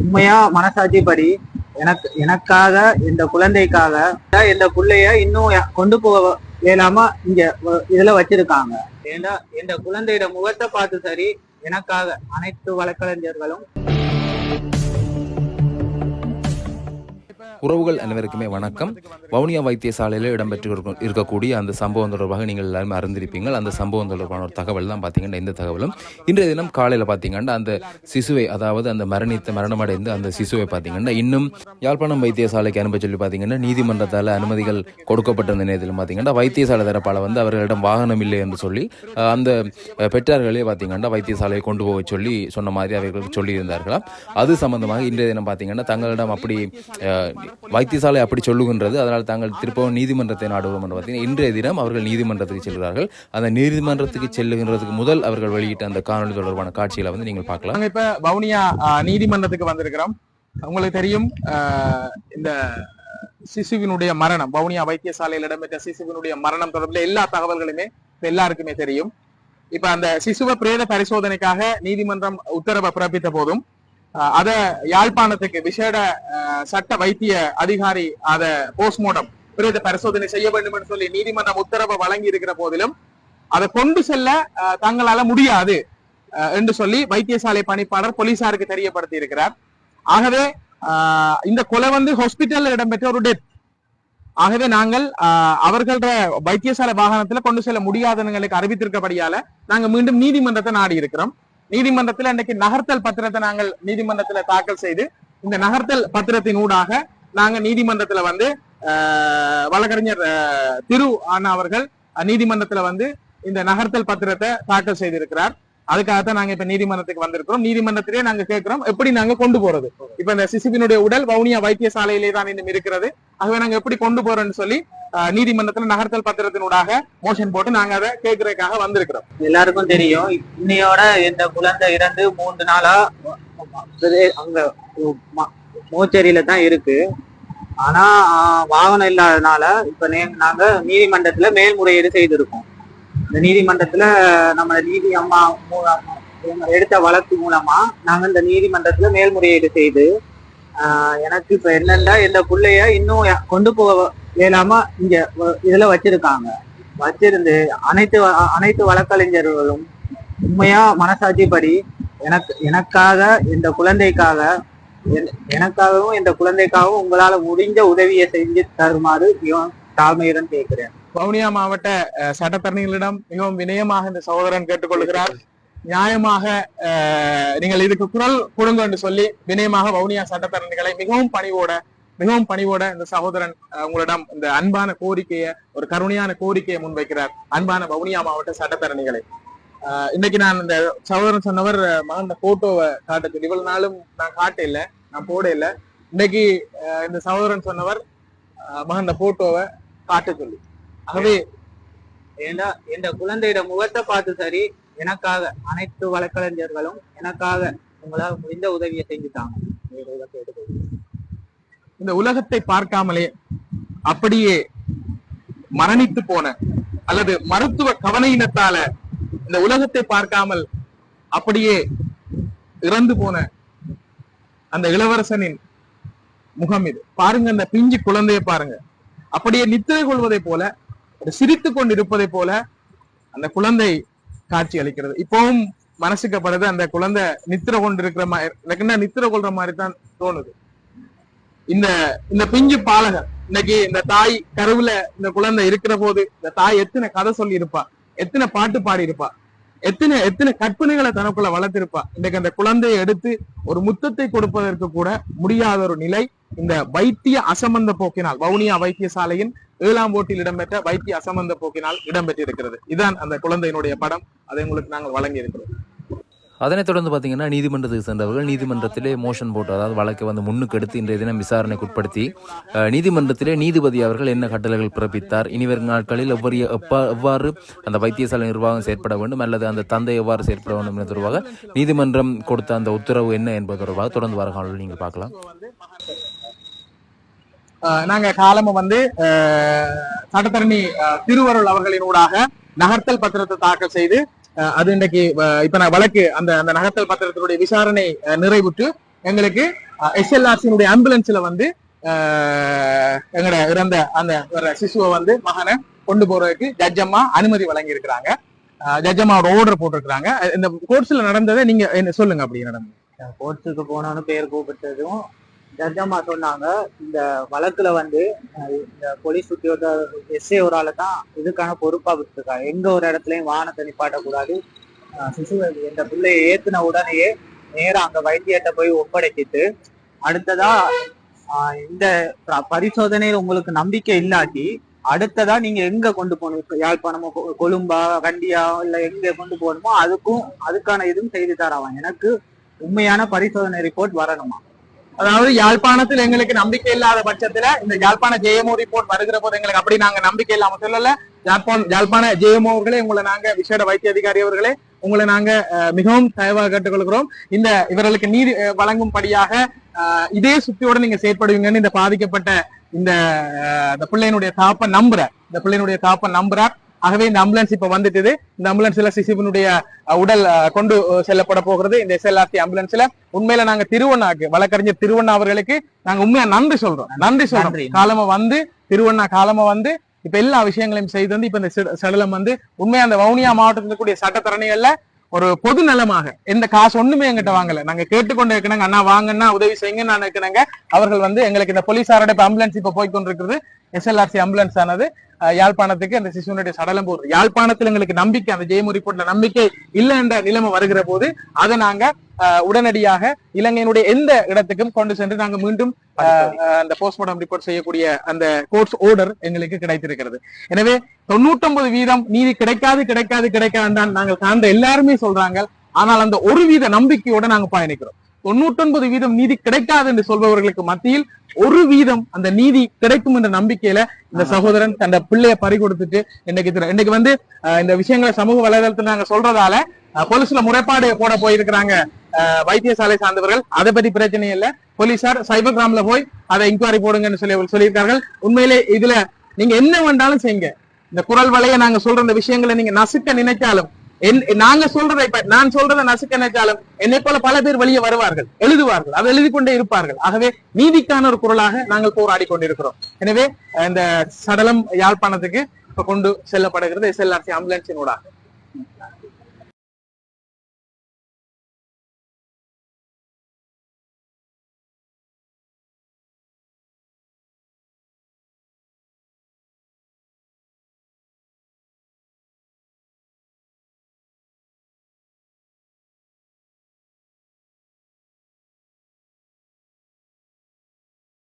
உண்மையா மனசாட்சி படி எனக்கு எனக்காக இந்த குழந்தைக்காக இந்த பிள்ளைய இன்னும் கொண்டு போக இயலாம இங்க இதுல வச்சிருக்காங்க. ஏன்னா இந்த குழந்தையோட முகத்தை பார்த்து சரி எனக்காக அனைத்து வழக்கறிஞர்களும் உறவுகள் அனைவருக்குமே வணக்கம். வவுனியா வைத்தியசாலையில் இடம்பெற்று இருக்கக்கூடிய அந்த சம்பவம் தொடர்பாக நீங்கள் எல்லாருமே அறிந்திருப்பீங்கள் அந்த சம்பவம் தொடர்பான ஒரு தகவல் தான் பார்த்தீங்கன்னா இந்த தகவலும். இன்றைய தினம் காலையில் பார்த்தீங்கன்னா அந்த சிசுவை அதாவது அந்த மரணித்த மரணமடைந்து அந்த சிசுவை பார்த்தீங்கன்னா இன்னும் யாழ்ப்பாணம் வைத்தியசாலைக்கு அனுப்ப சொல்லி பார்த்தீங்கன்னா நீதிமன்றத்தால் அனுமதிகள் கொடுக்கப்பட்ட இந்த நேரத்தில் பார்த்தீங்கன்னா வைத்தியசாலை தரப்பால் வந்து அவர்களிடம் வாகனம் இல்லை என்று சொல்லி அந்த பெற்றார்களே பார்த்தீங்கன்னா வைத்தியசாலையை கொண்டு போக சொல்லி சொன்ன மாதிரி அவர்களுக்கு சொல்லியிருந்தார்களாம். அது சம்பந்தமாக இன்றைய தினம் பார்த்தீங்கன்னா தங்களிடம் அப்படி வைத்தியசாலை அப்படி சொல்லுகின்றது. அதனால் தாங்கள் திருப்பவும் நீதிமன்றத்தை நாடுவோம் என்று பார்த்தீங்கன்னா இன்றைய தினம் அவர்கள் நீதிமன்றத்துக்கு செல்கிறார்கள். அந்த நீதிமன்றத்துக்கு செல்லுகின்றதுக்கு முதல் அவர்கள் வெளியிட்ட அந்த காணொலி தொடர்பான காட்சிகளை வந்து நீங்கள் பார்க்கலாம். நாங்க இப்ப வவுனியா நீதிமன்றத்துக்கு வந்திருக்கிறோம். உங்களுக்கு தெரியும் இந்த சிசுவினுடைய மரணம் வவுனியா வைத்தியசாலையில் இடம்பெற்ற சிசுவினுடைய மரணம் தொடர்பில் எல்லா தகவல்களுமே எல்லாருக்குமே தெரியும். இப்ப அந்த சிசுவ பிரேத பரிசோதனைக்காக நீதிமன்றம் உத்தரவை பிறப்பித்த போதும் அத யாழ்ப்பாணத்துக்கு விசேட சட்ட வைத்திய அதிகாரி அத போஸ்ட்மார்டம் பிரேத பரிசோதனை செய்ய வேண்டும் என்று சொல்லி நீதிமன்றம் உத்தரவை வழங்கி இருக்கிற போதிலும் அதை கொண்டு செல்ல தங்களால முடியாது என்று சொல்லி வைத்தியசாலை பணிப்பாளர் போலீசாருக்கு தெரியப்படுத்தி இருக்கிறார் ஆகவே ஆஹ் இந்த கொலை வந்து ஹாஸ்பிட்டல்ல இடம்பெற்ற ஒரு டெத் ஆகவே நாங்கள் அவர்கள வைத்தியசாலை வாகனத்துல கொண்டு செல்ல முடியாதவங்களுக்கு அறிவித்திருக்கபடியால நாங்க மீண்டும் நீதிமன்றத்தை நாடி இருக்கிறோம் நீதிமன்றத்தில் இன்னைக்கு நகர்த்தல் பத்திரத்தை நாங்கள் நீதிமன்றத்துல தாக்கல் செய்து இந்த நகர்த்தல் பத்திரத்தின் ஊடாக நாங்க நீதிமன்றத்துல வந்து வழக்கறிஞர் திரு அண்ணா அவர்கள் நீதிமன்றத்துல வந்து இந்த நகர்த்தல் பத்திரத்தை தாக்கல் செய்திருக்கிறார். அதுக்காகத்தான் நாங்க இப்ப நீதிமன்றத்துக்கு வந்திருக்கிறோம். நீதிமன்றத்திலே நாங்க கேட்கிறோம் எப்படி நாங்க கொண்டு போறது? இப்ப இந்த சிசுவினுடைய உடல் வவுனியா வைத்தியசாலையிலே தான் இன்னும் இருக்கிறது. ஆகவே நாங்க எப்படி கொண்டு போறோம்னு சொல்லி நீதிமன்றத்துல நகர்த்தல் பத்திரத்தினூடாக மோஷன் போட்டு நாங்க அதை கேட்கறதுக்காக வந்திருக்கிறோம். எல்லாருக்கும் தெரியும். இன்னையோட இந்த குழந்தை இறந்து மூன்று நாளா அங்க ம- மோச்சேரியில தான் இருக்கு. ஆனா வாகனம் இல்லாதனால இப்ப நாங்க நீதிமன்றத்துல மேல்முறையீடு செய்திருக்கோம். இந்த நீதிமன்றத்துல நம்ம நீதி அம்மா எடுத்த வழக்கு மூலமா நாங்க இந்த நீதிமன்றத்துல மேல்முறையீடு செய்து எனக்கு இப்ப என்னன்னா இந்த பிள்ளைய இன்னும் கொண்டு போக இயலாம இங்க இதுல வச்சிருக்காங்க. வச்சிருந்து அனைத்து வ- அனைத்து வழக்கறிஞர்களும் உண்மையா மனசாட்சிப்படி எனக்கு எனக்காக இந்த குழந்தைக்காக என்- எனக்காகவும் இந்த குழந்தைக்காகவும் உங்களால முடிஞ்ச உதவியை செஞ்சு தருமாறு இவன் தாழ்மையுடன் கேட்கிறேன். வவுனியா மாவட்ட சட்டத்தரணிகளிடம் மிகவும் வினயமாக இந்த சகோதரன் கேட்டுக்கொள்கிறார். நியாயமாக நீங்கள் இதுக்கு குரல் கொடுங்க என்று சொல்லி வினயமாக வவுனியா சட்டத்தரணிகளை மிகவும் பணிவோட மிகவும் பணிவோட இந்த சகோதரன் உங்களிடம் இந்த அன்பான கோரிக்கையை ஒரு கருணையான கோரிக்கையை முன்வைக்கிறார். அன்பான வவுனியா மாவட்ட சட்டத்தரணிகளை. இன்னைக்கு நான் இந்த சகோதரன் சொன்னவர் மகன் போட்டோவை காட்ட சொல்லி இவ்வளவு நாளும் நான் காட்ட இல்லை நான் போட இல்ல இன்னைக்கு இந்த சகோதரன் சொன்னவர் மகன் போட்டோவை காட்ட சொல்லி. ஆகவே ஏன்னா இந்த குழந்தையோட முகத்தை பார்த்து சரி எனக்காக அனைத்து வழக்கறிஞர்களும் எனக்காக உங்களால் முடிந்த உதவியை செஞ்சுட்டாங்க. கேட்டுக்கொள்கிறேன். இந்த உலகத்தை பார்க்காமலே அப்படியே மரணித்து போன அல்லது மருத்துவ கவனையினத்தால இந்த உலகத்தை பார்க்காமல் அப்படியே இறந்து போன அந்த இளவரசனின் முகம் இது. பாருங்க அந்த பிஞ்சு குழந்தையை பாருங்க. அப்படியே நித்திரை கொள்வதை போல ஒரு கொண்டு இருப்பதை போல அந்த குழந்தை காட்சி அளிக்கிறது. இப்பவும் மனசுக்கப்படுது அந்த குழந்தை நித்திர கொண்டு இருக்கிற மாதிரி நித்திர கொள்ற மாதிரி தான் தோணுது. இந்த இந்த பிஞ்சு பாலகர் இன்னைக்கு இந்த தாய் கருவுல இந்த குழந்தை இருக்கிற போது இந்த தாய் எத்தனை கதை சொல்லி இருப்பா எத்தனை பாட்டு பாடி இருப்பா எத்தனை எத்தனை கற்பனைகளை தனக்குள்ள வளர்த்திருப்பா இன்னைக்கு அந்த குழந்தையை எடுத்து ஒரு முத்தத்தை கொடுப்பதற்கு கூட முடியாத ஒரு நிலை இந்த வைத்திய அசம்பந்த போக்கினால் வவுனியா வைத்தியசாலையின் ஏழாம் ஓட்டில் இடம்பெற்ற வைத்திய அசம்பந்த போக்கினால் இடம்பெற்றிருக்கிறது. இதுதான் அந்த குழந்தையினுடைய படம் அதை உங்களுக்கு நாங்கள் வழங்கி இருக்கிறோம் அதனைத் தொடர்ந்து பார்த்தீங்கன்னா நீதிமன்றத்துக்கு சென்றவர்கள் நீதிமன்றத்திலே மோஷன் போட்டு அதாவது வழக்கை வந்து முன்னுக்கு எடுத்து இன்றைய தினம் விசாரணைக்கு உட்படுத்தி நீதிமன்றத்திலே நீதிபதி அவர்கள் என்ன கட்டளைகள் பிறப்பித்தார் இனிவரும் நாட்களில் எவ்வொரு எப்பா எவ்வாறு அந்த வைத்தியசாலை நிர்வாகம் செயற்பட வேண்டும் அல்லது அந்த தந்தை எவ்வாறு செயற்பட வேண்டும் என்பது தொடர்பாக நீதிமன்றம் கொடுத்த அந்த உத்தரவு என்ன என்பது தொடர்பாக தொடர்ந்து வர காணொலியில் நீங்கள் பார்க்கலாம். நாங்க காலமும் வந்து சட்டத்தரணி திருவருள் அவர்களின் ஊடாக நகர்த்தல் பத்திரத்தை தாக்கல் செய்து அது இன்றைக்கு இப்ப நான் வழக்கு அந்த அந்த நகர்த்தல் பத்திரத்தினுடைய விசாரணை நிறைவுற்று எங்களுக்கு எஸ்எல்ஆர்சியினுடைய ஆம்புலன்ஸ்ல வந்து ஆஹ், எங்கட இறந்த அந்த ஒரு சிசுவை வந்து மகனை கொண்டு போறதுக்கு ஜட்ஜம்மா அனுமதி வழங்கி இருக்கிறாங்க ஜட்ஜம்மாவோட ஆர்டர் போட்டிருக்கிறாங்க. இந்த கோர்ட்ஸ்ல நடந்ததை நீங்க என்ன சொல்லுங்க அப்படி நடந்தது கோர்ட்ஸுக்கு போனோன்னு பேர் கூப்பிட்டதும் ஜட்ஜம்மா சொன்னாங்க. இந்த வழக்குல வந்து இந்த போலீஸ் உத்தியோக எஸ்ஏ ஒரு ஆளை தான் இதுக்கான பொறுப்பா விட்டுருக்காங்க. எங்க ஒரு இடத்துலயும் வாகனத்தை நிப்பாட்டக்கூடாது. சிசு சிசுவை இந்த பிள்ளையை ஏத்துன உடனேயே நேரம் அங்க வைத்தியத்தை போய் ஒப்படைச்சிட்டு அடுத்ததா இந்த ப- பரிசோதனையில் உங்களுக்கு நம்பிக்கை இல்லாட்டி அடுத்ததா நீங்க எங்க கொண்டு போகணும்? யாழ்ப்பாணமோ கொ- கொழும்பா கண்டியா இல்ல எங்க கொண்டு போகணுமோ அதுக்கும் அதுக்கான இதுவும் செய்து தராவாங்க எனக்கு உண்மையான பரிசோதனை ரிப்போர்ட் வரணுமா? அதாவது யாழ்ப்பாணத்தில் எங்களுக்கு நம்பிக்கை இல்லாத பட்சத்துல இந்த யாழ்ப்பாண ஜெயமோ ரிப்போர்ட் வருகிற போது எங்களுக்கு அப்படி நாங்க நம்பிக்கை இல்லாம சொல்லல. யாழ்ப்பாண யாழ்ப்பாண ஜெயமோ அவர்களே உங்களை நாங்க விசேட வைத்திய அதிகாரி அவர்களே உங்களை நாங்க மிகவும் தயவாக கேட்டுக்கொள்கிறோம். இந்த இவர்களுக்கு நீதி வழங்கும்படியாக இதே சுத்தியோட நீங்க செயற்படுவீங்கன்னு இந்த பாதிக்கப்பட்ட இந்த இந்த பிள்ளையினுடைய தாப்ப நம்புற இந்த பிள்ளையினுடைய தாப்ப நம்புறார். ஆகவே இந்த ஆம்புலன்ஸ் இப்ப வந்துட்டுது. இந்த ஆம்புலன்ஸ்ல சிசுவினுடைய உடல் கொண்டு செல்லப்பட போகிறது. இந்த எஸ்எல்ஆர்டி ஆம்புலன்ஸ்ல உண்மையில நாங்க திருவண்ணாக்கு வழக்கறிஞர் திருவண்ணா அவர்களுக்கு நாங்க உண்மையா நன்றி சொல்றோம். நன்றி சொல்றோம். காலமா வந்து திருவண்ணா காலமா வந்து இப்ப எல்லா விஷயங்களையும் செய்து வந்து இப்ப இந்த சிட- சடலம் வந்து உண்மையா அந்த வவுனியா மாவட்டத்தில் இருக்கக்கூடிய சட்டத்தரணிகள்ல ஒரு பொது நலமாக எந்த காசு ஒண்ணுமே எங்கிட்ட வாங்கல. நாங்க கேட்டுக்கொண்டு இருக்கிறாங்க அண்ணா வாங்கன்னா உதவி செய்யுங்க நான் இருக்கிறாங்க அவர்கள் வந்து எங்களுக்கு இந்த போலீசாரோட இப்ப ஆம்புலன்ஸ் இப்ப போய் கொண்டிருக்கிறது எஸ்எல்ஆர்சி ஆம்புலன்ஸ் ஆனது யாழ்ப்பாணத்துக்கு அந்த சிசுனுடைய சடலம் போகுது யாழ்ப்பாணத்தில் எங்களுக்கு நம்பிக்கை அந்த ஜெயமு நம்பிக்கை இல்லை என்ற நிலைமை வருகிற போது அதை நாங்க உடனடியாக இலங்கையினுடைய எந்த இடத்துக்கும் கொண்டு சென்று நாங்க மீண்டும் அந்த போஸ்ட்மார்டம் ரிப்போர்ட் செய்யக்கூடிய அந்த கோர்ட்ஸ் ஆர்டர் எங்களுக்கு கிடைத்திருக்கிறது. எனவே தொண்ணூத்தொன்பது வீதம் நீதி கிடைக்காது கிடைக்காது கிடைக்காது தான் நாங்கள் சார்ந்த எல்லாருமே சொல்றாங்க. ஆனால் அந்த ஒரு வீத நம்பிக்கையோட நாங்க பயணிக்கிறோம். தொண்ணூத்தொன்பது வீதம் நீதி கிடைக்காது என்று சொல்பவர்களுக்கு மத்தியில் ஒரு வீதம் அந்த நீதி கிடைக்கும் என்ற நம்பிக்கையில இந்த சகோதரன் தன் பிள்ளைய பறி கொடுத்துட்டு இன்னைக்கு இன்னைக்கு வந்து இந்த விஷயங்களை சமூக வலைதளத்துல நாங்க சொல்றதால போலீஸ்ல முறைப்பாடு போட போயிருக்கிறாங்க அஹ், வைத்தியசாலை சார்ந்தவர்கள். அதை பத்தி பிரச்சனை இல்ல. போலீசார் சைபர் கிராம்ல போய் அதை இன்கொயரி போடுங்கன்னு சொல்லி சொல்லியிருக்கார்கள். உண்மையிலே இதுல நீங்க என்ன வேண்டாலும் செய்யுங்க. இந்த குரல் வலைய நாங்க சொல்ற இந்த விஷயங்களை நீங்க நசுக்க நினைச்சாலும் நாங்க சொல்றதை இப்ப நான் சொல்றதை நசுக்க நினைச்சாலும் என்னை போல பல பேர் வெளியே வருவார்கள் எழுதுவார்கள் அதை எழுதி கொண்டே இருப்பார்கள். ஆகவே நீதிக்கான ஒரு குரலாக நாங்கள் போராடி கொண்டிருக்கிறோம். எனவே இந்த சடலம் யாழ்ப்பாணத்துக்கு இப்ப கொண்டு செல்லப்படுகிறது. எஸ்எல்ஆர்சி ஆம்புலன்ஸினூடாக